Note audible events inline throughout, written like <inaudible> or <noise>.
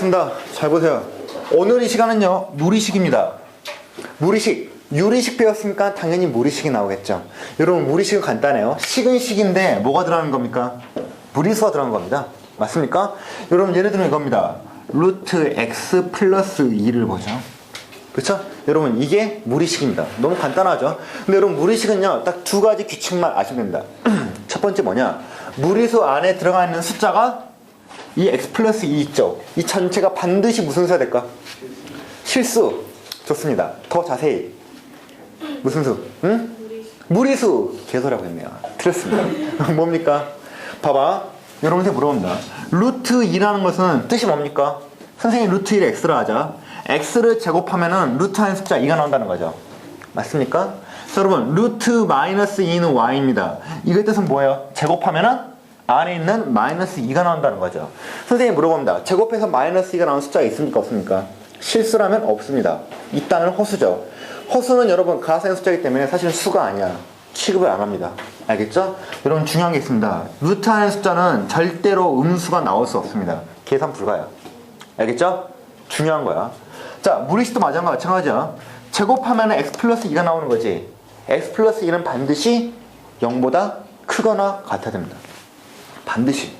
들어가겠습니다. 잘 보세요. 오늘 이 시간은요, 무리식입니다. 무리식. 유리식 배웠으니까 당연히 무리식이 나오겠죠. 여러분, 무리식은 간단해요. 식은 식인데 뭐가 들어가는 겁니까? 무리수가 들어가는 겁니다. 맞습니까? 여러분, 예를 들면 이겁니다. 루트 x 플러스 2를 보죠. 그쵸? 여러분, 이게 무리식입니다. 너무 간단하죠? 근데 여러분, 무리식은요, 딱 두 가지 규칙만 아시면 됩니다. <clears throat> 첫 번째 뭐냐? 무리수 안에 들어가 있는 숫자가 이 x 플러스 2 있죠? 이 전체가 반드시 무슨 수가 될까? 실수. 좋습니다. 더 자세히. 무슨 수? 응? 무리수. 개소리하고 있네요. 틀렸습니다. <laughs> 뭡니까? 봐봐. 여러분한테 물어본다. 루트 2라는 것은 뜻이 뭡니까? 선생님 루트 1에 x를 하자. x를 제곱하면은 루트 한 숫자 2가 나온다는 거죠. 맞습니까? 자, 여러분, 루트 마이너스 2는 y입니다. 이거의 뜻은 뭐예요? 제곱하면은 안에 있는 마이너스 2가 나온다는 거죠. 선생님 물어봅니다. 제곱해서 마이너스 2가 나오는 숫자가 있습니까? 없습니까? 실수라면 없습니다. 있다는 허수죠. 허수는 여러분 가상의 숫자이기 때문에 사실 수가 아니야. 취급을 안 합니다. 알겠죠? 여러분 중요한 게 있습니다. 루트 하는 숫자는 절대로 음수가 나올 수 없습니다. 계산 불가요. 알겠죠? 중요한 거야. 자, 무리식도 마찬가지죠. 제곱하면 x 플러스 2가 나오는 거지. x 플러스 2는 반드시 0보다 크거나 같아야 됩니다. 반드시.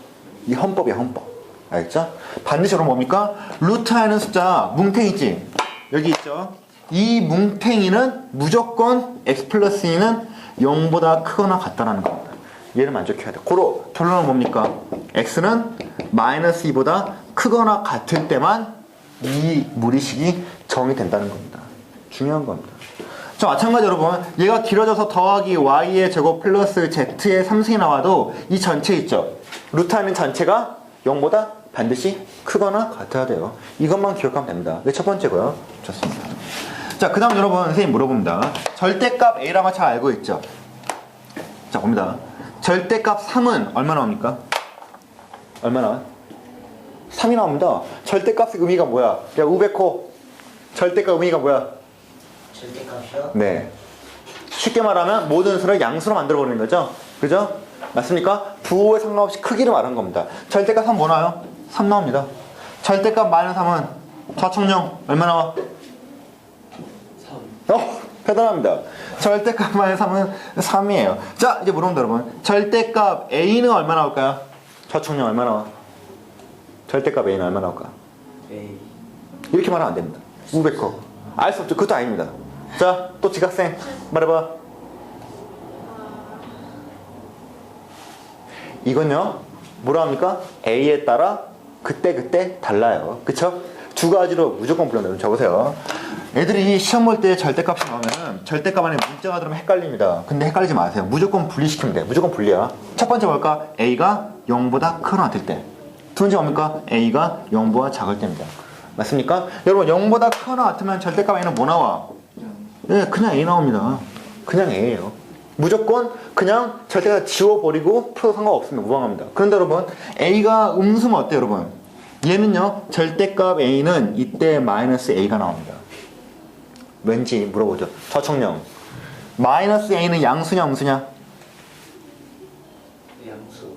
이 헌법이야, 헌법. 알겠죠? 반드시 그럼 뭡니까? 루트 하는 숫자, 뭉탱이지. 여기 있죠? 이 뭉탱이는 무조건 x 플러스 2는 0보다 크거나 같다라는 겁니다. 얘를 만족해야 돼. 고로 결론은 뭡니까? x는 마이너스 2보다 크거나 같을 때만 이 무리식이 정의된다는 겁니다. 중요한 겁니다. 자, 마찬가지 여러분. 얘가 길어져서 더하기 y의 제곱 플러스 z의 3승이 나와도 이 전체 있죠. 루트 하는 전체가 0보다 반드시 크거나 같아야 돼요. 이것만 기억하면 됩니다. 이게 첫 번째고요. 좋습니다. 자, 그 다음 여러분, 선생님 물어봅니다. 절대값 A라고 잘 알고 있죠? 자, 봅니다. 절대값 3은 얼마 나옵니까? 얼마 나와? 3이 나옵니다. 절대값의 의미가 뭐야? 야, 우베코. 절대값 의미가 뭐야? 절대값이요? 네. 쉽게 말하면 모든 수를 양수로 만들어 버리는 거죠? 그죠? 맞습니까? 부호에 상관없이 크기를 말한 겁니다. 절대값 3 뭐 나와요? 3 나옵니다. 절대값 마이너스 3은 좌측령 얼마 나와? 3 어, 대단합니다. 절대값 마이너스 3은 3이에요. 자, 이제 물어본다, 여러분. 절대값 A는 얼마 나올까요? 좌측령 얼마 나와? 절대값 A는 얼마 나올까? A 이렇게 말하면 안 됩니다. 500호. 알 수 없죠. 그것도 아닙니다. 자, 또 지각생. 말해봐. 이건요, 뭐라 합니까? A에 따라 그때그때 달라요. 그쵸? 두 가지로 무조건 불러내요. 적으세요. 애들이 시험 볼 때 절대값이 나오면 절대값 안에 문자가 들어오면 헷갈립니다. 근데 헷갈리지 마세요. 무조건 분리시키면 돼. 무조건 분리야. 첫 번째 뭘까? A가 0보다 크거나 같을 때. 두 번째 뭡니까? A가 0보다 작을 때입니다. 맞습니까? 여러분 0보다 크거나 같으면 절대값 A는 뭐 나와? 예, 그냥 A 나옵니다. 그냥 A예요. 무조건 그냥 절대값 지워버리고 풀어도 상관없습니다. 무방합니다. 그런데 여러분 A가 음수면 어때요 여러분? 얘는요 절대값 A는 이때 마이너스 A가 나옵니다. 왠지 물어보죠. 저청령 마이너스 A는 양수냐 음수냐? 양수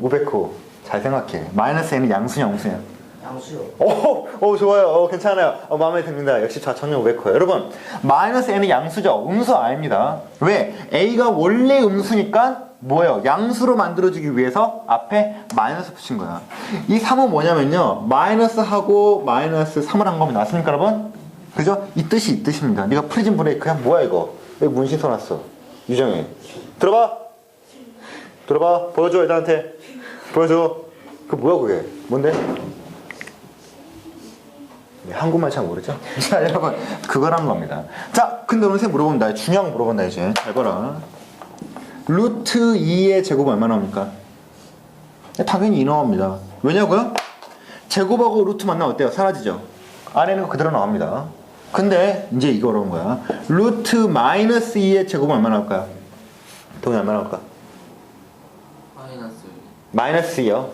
500호 잘 생각해. 마이너스 A는 양수냐 음수냐? 양수요 오, 오 좋아요. 오, 괜찮아요. 어, 마음에 듭니다. 역시 좌천령 500호예요. 여러분, 마이너스 n은 양수죠. 음수 아닙니다. 왜? a가 원래 음수니까 뭐예요? 양수로 만들어주기 위해서 앞에 마이너스 붙인 거야. 이 3은 뭐냐면요. 마이너스하고 마이너스 3을 한 겁니다. 맞습니까, 여러분? 그죠? 이 뜻이 이 뜻입니다. 네가 프리즘 브레이크야? 뭐야 이거? 왜 문신 써놨어? 유정이. 들어봐. 들어봐. 보여줘 애들한테. 보여줘. 그 뭐야 그게? 뭔데? 네, 한국말 잘 모르죠? <laughs> 자, 여러분, 그거란 겁니다. 자, 근데 오늘 선생님 물어본다. 중요한 거 물어본다, 이제. 잘 봐라. 루트 2의 제곱 얼마 나 옵니까? 네, 당연히 2 나옵니다. 왜냐고요? 제곱하고 루트 만나면 어때요? 사라지죠? 안에 있는 거 그대로 나옵니다. 근데, 이제 이거 어려운 거야. 루트 마이너스 2의 제곱은 얼마 나 올까요? 동이 얼마 나 올까? 마이너스 마이너스 2요.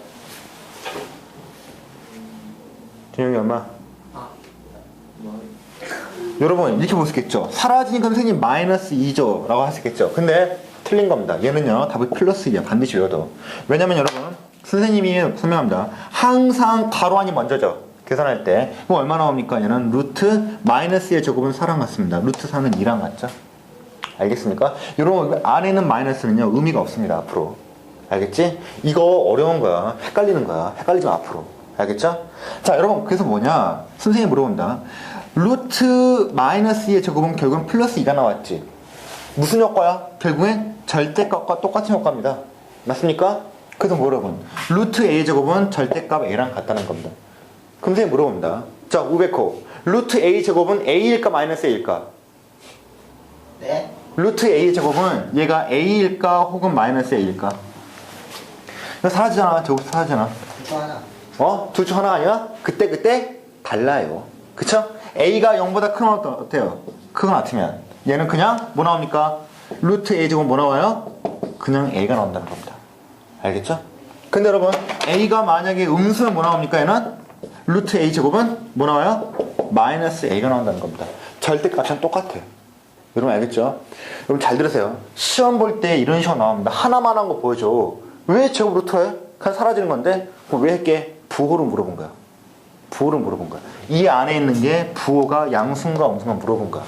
준영이 얼마? 여러분 이렇게 있겠죠 사라지니까 선생님 마이너스 2죠 라고 있겠죠 근데 틀린 겁니다 얘는요 답이 플러스 2야 반드시 외워둬 왜냐면 여러분 선생님이 설명합니다 항상 가로 안이 먼저죠. 계산할 때. 그럼 얼마 나옵니까? 얘는 루트 마이너스 1 제곱은 4랑 같습니다. 루트 4는 2랑 같죠? 알겠습니까? 이런 안에 는 마이너스는요 의미가 없습니다 앞으로 알겠지? 이거 어려운 거야 헷갈리는 거야 헷갈리지 마 앞으로 알겠죠? 자 여러분 그래서 뭐냐 선생님이 물어본다 루트 마이너스 2의 제곱은 결국은 플러스 2가 나왔지 무슨 효과야? 결국엔 절대값과 똑같은 효과입니다 맞습니까? 그래서 뭐 여러분 루트 a 제곱은 절대값 a랑 같다는 겁니다 그럼 선생님 물어본다 자 우베코 루트 a 제곱은 a일까 마이너스 a일까? 네? 루트 a 제곱은 얘가 a일까 혹은 마이너스 a일까? 이거 사라지잖아. 제곱 사라지잖아. 저 하나. 어? 둘 중 하나 아니야? 그때 그때 달라요. 그쵸? a가 0보다 크면 어때요? 크거나 같으면 얘는 그냥 뭐 나옵니까? 루트 a 제곱 뭐 나와요? 그냥 a가 나온다는 겁니다. 알겠죠? 근데 여러분 a가 만약에 음수면 뭐 나옵니까? 얘는 루트 a 제곱은 뭐 나와요? 마이너스 a가 나온다는 겁니다. 절대값은 똑같아요. 여러분 알겠죠? 여러분 잘 들으세요. 시험 볼 때 이런 식으로 나옵니다. 하나만 한 거 보여줘. 왜 제곱 루트 해? 그냥 사라지는 건데 그럼 왜 했게? 부호를 물어본 거야. 부호를 물어본 거야. 이 안에 있는 게 부호가 양수인가 음수인가 물어본 거야.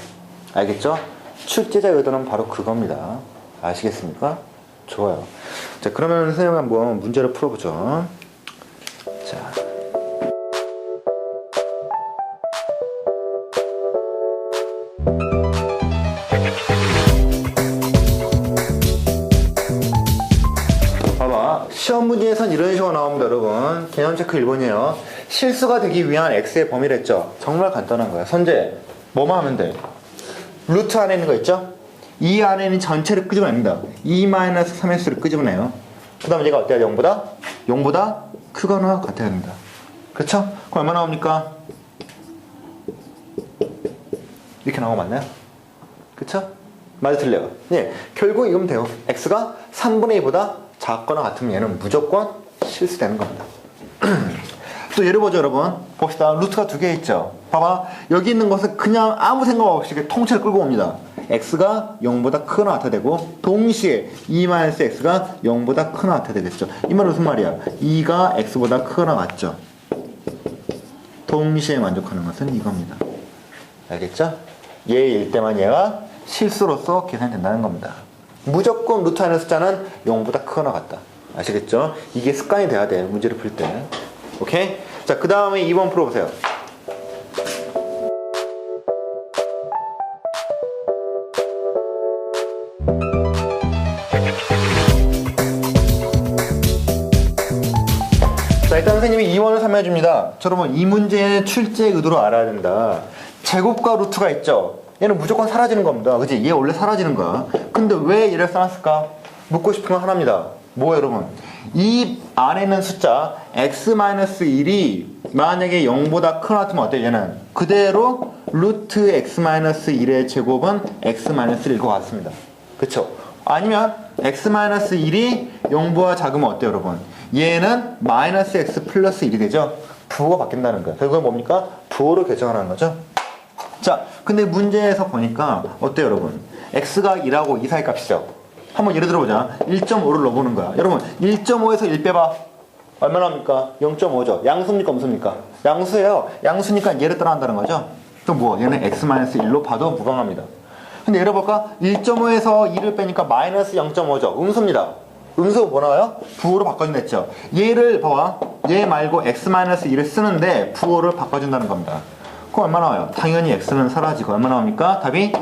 알겠죠? 출제자 의도는 바로 그겁니다. 아시겠습니까? 좋아요. 자, 그러면 선생님 한번 문제를 풀어보죠. 개념 체크 1번이에요. 실수가 되기 위한 x의 범위랬죠. 정말 간단한 거야. 선제, 뭐만 하면 돼? 루트 안에 있는 거 있죠? 이 안에 있는 전체를 끄집어냅니다. 2-3x를 끄집어내요. 그 다음에 얘가 어때야 돼? 0보다? 0보다 크거나 같아야 됩니다. 그렇죠? 그럼 얼마 나옵니까? 이렇게 나오면 맞나요? 그쵸? 맞아 틀려요. 예, 결국 이거면 돼요. x가 3분의 2보다 작거나 같으면 얘는 무조건 실수되는 겁니다. 또 예를 보죠, 여러분. 봅시다. 루트가 두 개 있죠. 봐봐. 여기 있는 것은 그냥 아무 생각 없이 통째로 끌고 옵니다. x가 0보다 크거나 같아야 되고 동시에 2-x가 0보다 크거나 같아야 되겠죠. 이 말은 무슨 말이야? 2가 x보다 크거나 같죠. 동시에 만족하는 것은 이겁니다. 알겠죠? 얘일 때만 얘가 실수로서 계산된다는 겁니다. 무조건 루트 안의 숫자는 0보다 크거나 같다. 아시겠죠? 이게 습관이 돼야 돼. 문제를 풀 때. 오케이? 자, 그 다음에 2번 풀어보세요. 자, 일단 선생님이 2번을 설명해줍니다. 자, 여러분, 이 문제의 출제 의도를 알아야 된다. 제곱과 루트가 있죠? 얘는 무조건 사라지는 겁니다. 그지? 얘 원래 사라지는 거야. 근데 왜 얘를 써놨을까? 묻고 싶은 건 하나입니다. 뭐 여러분? 이 안에 있는 숫자 x-1이 만약에 0보다 크거나 같으면 어때? 얘는 그대로 루트 x-1의 제곱은 x-1일 것 같습니다. 그쵸? 아니면 x-1이 0보다 작으면 어때요 여러분? 얘는 마이너스 x 플러스 1이 되죠? 부호가 바뀐다는 거예요. 결국은 뭡니까? 부호를 결정하는 거죠. 자, 근데 문제에서 보니까 어때요, 여러분? x가 2라고 2 사이 값이죠. 한번 예를 들어보자. 1.5를 넣어보는 거야. 여러분, 1.5에서 1 빼봐. 얼마나 합니까? 0.5죠. 양수입니까, 무수입니까? 양수예요. 양수니까 얘를 따라한다는 거죠. 또 뭐? 얘는 x-1로 봐도 무방합니다. 근데 예를 볼까? 1.5에서 2를 빼니까 마이너스 0.5죠. 음수입니다. 음수 뭐 나와요? 부호로 바꿔준다 했죠. 얘를 봐봐. 얘 말고 x-2를 쓰는데 부호를 바꿔준다는 겁니다. 그럼 얼마 나와요? 당연히 x는 사라지고 얼마 나옵니까? 답이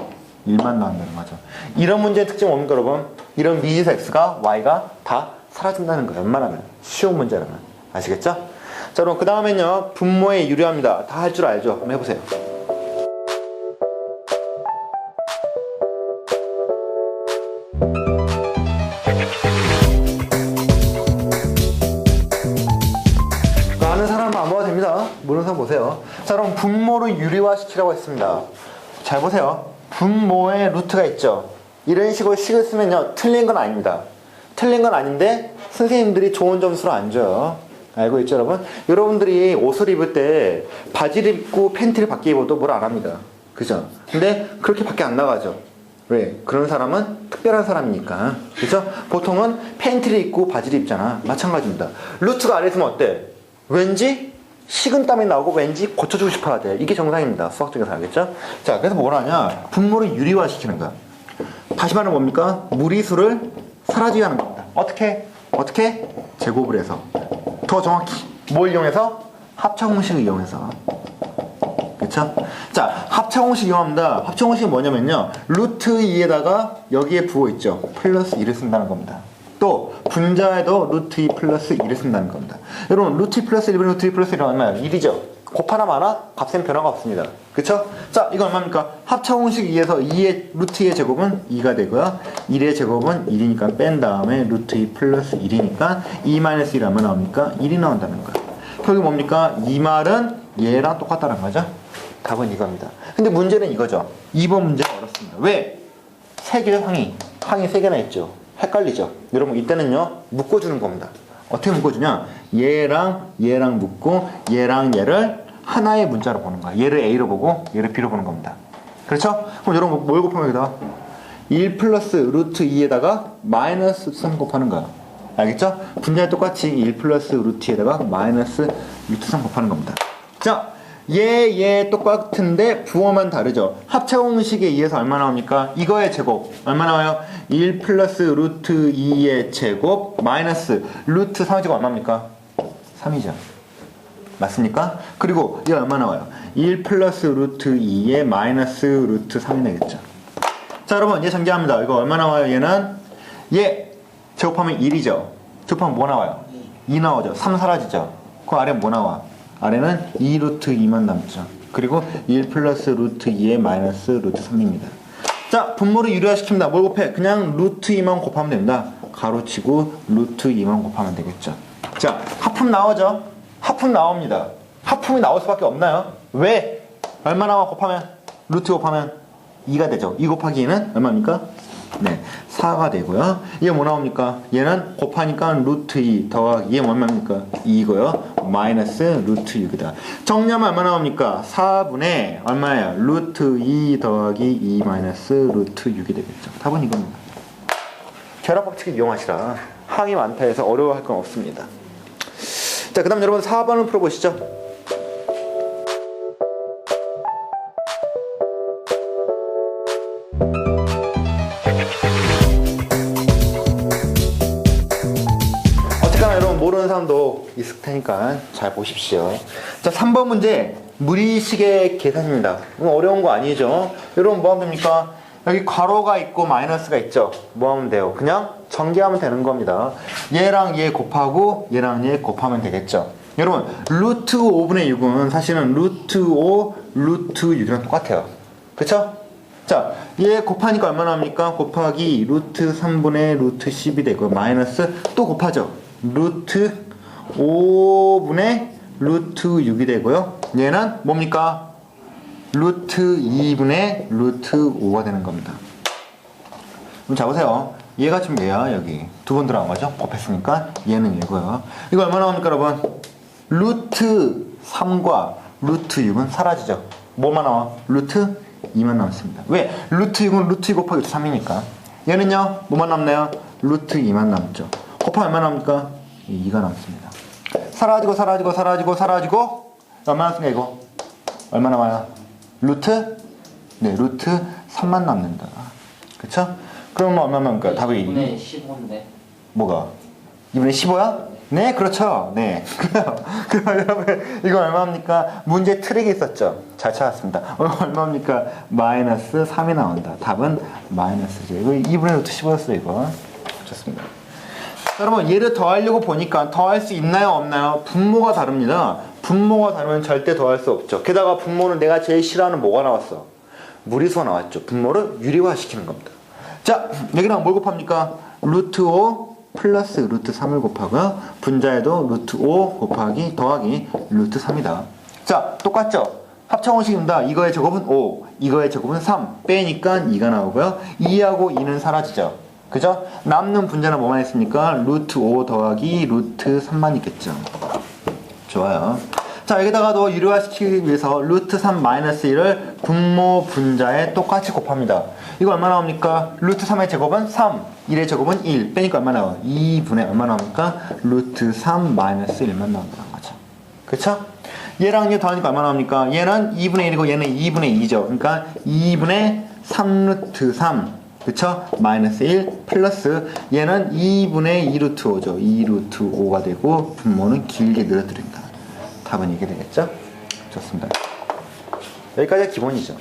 1만 나온다는 거죠. 이런 문제의 특징은 뭡니까 여러분? 이런 미지수 x가 y가 다 사라진다는 거예요. 웬만하면. 쉬운 문제라면. 아시겠죠? 자 그럼 그 다음엔요. 분모에 유리합니다. 다 할 줄 알죠? 한번 해보세요. 아는 사람은 안 봐도 됩니다. 모르는 사람 보세요. 자, 그럼 분모를 유리화시키라고 했습니다. 잘 보세요. 분모에 루트가 있죠. 이런 식으로 식을 쓰면요. 틀린 건 아닙니다. 틀린 건 아닌데 선생님들이 좋은 점수를 안 줘요. 알고 있죠, 여러분? 여러분들이 옷을 입을 때 바지를 입고 팬티를 밖에 입어도 뭘 안 합니다. 그죠? 근데 그렇게 밖에 안 나가죠. 왜? 그런 사람은 특별한 사람이니까. 그죠? 보통은 팬티를 입고 바지를 입잖아. 마찬가지입니다. 루트가 아래 있으면 어때? 왠지 식은 땀이 나오고 왠지 고쳐주고 싶어야 돼. 이게 정상입니다. 수학적에서 알겠죠? 자, 그래서 뭘 하냐? 분모를 유리화시키는 거야. 다시 말하면 뭡니까? 무리수를 사라지게 하는 겁니다. 어떻게? 어떻게? 제곱을 해서. 더 정확히. 뭘 이용해서? 합차공식을 이용해서. 그쵸? 자, 합차공식 이용합니다. 합차공식이 뭐냐면요. 루트 2에다가 여기에 부호 있죠. 플러스 1을 쓴다는 겁니다. 또 분자에도 루트 2 플러스 1을 쓴다는 겁니다. 여러분 루트 2 플러스 1은 루트 2 플러스 1은 얼마예요? 1이죠. 곱하나 마나 값엔 변화가 없습니다. 그쵸? 자, 이거 얼마입니까? 합차 공식 2에서 2의 루트 2의 제곱은 2가 되고요. 1의 제곱은 1이니까 뺀 다음에 루트 2 플러스 1이니까 2 마이너스 1 얼마 나옵니까? 1이 나온다는 거예요. 결국 뭡니까? 이 말은 얘랑 똑같다는 거죠? 답은 이겁니다. 근데 문제는 이거죠. 2번 문제가 어렵습니다. 왜? 세 개의 항이, 항이 세 개나 있죠. 헷갈리죠. 여러분 이때는요 묶어주는 겁니다. 어떻게 묶어주냐? 얘랑 얘랑 묶고 얘랑 얘를 하나의 문자로 보는 거야. 얘를 A로 보고 얘를 B로 보는 겁니다. 그렇죠? 그럼 여러분 뭘 곱하면 여기다 1 플러스 루트 2에다가 마이너스 3 곱하는 거야. 알겠죠? 분자에 똑같이 1 플러스 루트 2에다가 마이너스 루트 3 곱하는 겁니다. 자, 얘, 얘 똑같은데 부호만 다르죠. 합차 공식에 의해서 얼마 나옵니까? 이거의 제곱 얼마 나와요? 1 플러스 루트 2의 제곱 마이너스 루트 3의 제곱 얼마입니까? 3이죠. 맞습니까? 그리고 얘 얼마 나와요? 1 플러스 루트 2의 마이너스 루트 3이 되겠죠. 자 여러분 얘 전개합니다. 이거 얼마 나와요? 얘는 얘 제곱하면 1이죠. 제곱하면 뭐 나와요? 2 나오죠. 3 사라지죠. 그 아래 뭐 나와? 아래는 2 루트 2만 남죠. 그리고 1 플러스 루트 2의 마이너스 루트 3입니다. 자 분모를 유리화시킵니다. 뭘 곱해? 그냥 루트 2만 곱하면 됩니다. 가로치고 루트 2만 곱하면 되겠죠. 자 하품 나오죠? 하품 나옵니다. 하품이 나올 수밖에 없나요? 왜? 얼마 나와 곱하면? 루트 곱하면 2가 되죠. 2 곱하기 2는 얼마입니까? 네, 4가 되고요. 얘뭐 나옵니까? 얘는 곱하니까 루트 2 더하기 얘 얼마입니까? 2고요. 마이너스 루트 6이다. 정리하면 얼마 나옵니까? 4분의 얼마예요? 루트 2 더하기 2 마이너스 루트 6이 되겠죠. 답은 이겁니다. 결합 법칙을 이용하시라. 항이 많다 해서 어려워할 건 없습니다. 자, 그 다음 여러분 4번을 풀어보시죠. 사람도 있을 테니까 잘 보십시오. 자, 3번 문제 무리식의 계산입니다. 이거 어려운 거 아니죠? 여러분 뭐 하면 됩니까? 여기 괄호가 있고 마이너스가 있죠? 뭐 하면 돼요? 그냥 전개하면 되는 겁니다. 얘랑 얘 곱하고 얘랑 얘 곱하면 되겠죠? 여러분 루트 5분의 6은 사실은 루트 5 루트 6이랑 똑같아요. 그쵸? 자, 얘 곱하니까 얼마 나옵니까? 곱하기 루트 3분의 루트 10이 되고 마이너스 또 곱하죠. 루트 5분의 루트 6이 되고요. 얘는 뭡니까? 루트 2분의 루트 5가 되는 겁니다. 그럼 자 보세요. 얘가 지금 얘야 여기 두 번 들어간 거죠? 곱했으니까 얘는 얘고요. 이거 얼마 나옵니까 여러분? 루트 3과 루트 6은 사라지죠. 뭐만 나와? 루트 2만 남습니다. 왜? 루트 6은 루트 2 곱하기 루트 3이니까. 얘는요, 뭐만 남나요? 루트 2만 남죠. 곱하면 얼마 남습니까? 2가 남습니다. 사라지고, 사라지고, 사라지고, 사라지고, 얼마 남습니까, 이거? 얼마 남아요? 루트? 네, 루트 3만 남는다. 그쵸? 그러면 얼마 남을까요? 답이 2분의 15인데 뭐가? 2분의 15야? 네, 그렇죠. 네. <laughs> 그럼 여러분, 이거 얼마입니까? 문제 트릭이 있었죠? 잘 찾았습니다. 어, 얼마입니까? 마이너스 3이 나온다. 답은 마이너스죠. 이거 2분의 루트 15였어, 이거. 좋습니다. 자, 여러분, 얘를 더하려고 보니까 더할 수 있나요? 없나요? 분모가 다릅니다. 분모가 다르면 절대 더할 수 없죠. 게다가 분모는 내가 제일 싫어하는 뭐가 나왔어? 무리수가 나왔죠. 분모를 유리화시키는 겁니다. 자, 여기랑 뭘 곱합니까? 루트 5 플러스 루트 3을 곱하고요. 분자에도 루트 5 곱하기 더하기 루트 3이다. 자, 똑같죠? 합차공식입니다. 이거의 제곱은 5, 이거의 제곱은 3. 빼니까 2가 나오고요. 2하고 2는 사라지죠. 그죠? 남는 분자는 뭐만 있습니까? 루트 5 더하기 루트 3만 있겠죠. 좋아요. 자, 여기다가도 유리화시키기 위해서 루트 3 마이너스 1을 분모 분자에 똑같이 곱합니다. 이거 얼마 나옵니까? 루트 3의 제곱은 3, 1의 제곱은 1. 빼니까 얼마 나와? 2분의 얼마 나옵니까? 루트 3 마이너스 1만 나온다는 거죠. 그쵸? 얘랑 얘 더하니까 얼마 나옵니까? 얘는 2분의 1이고 얘는 2분의 2죠. 그러니까 2분의 3루트 3. 그쵸? 마이너스 1 플러스 얘는 2분의 2루트 5죠. 2루트 5가 되고 분모는 길게 늘어뜨린다. 답은 이게 되겠죠? 좋습니다. 여기까지가 기본이죠.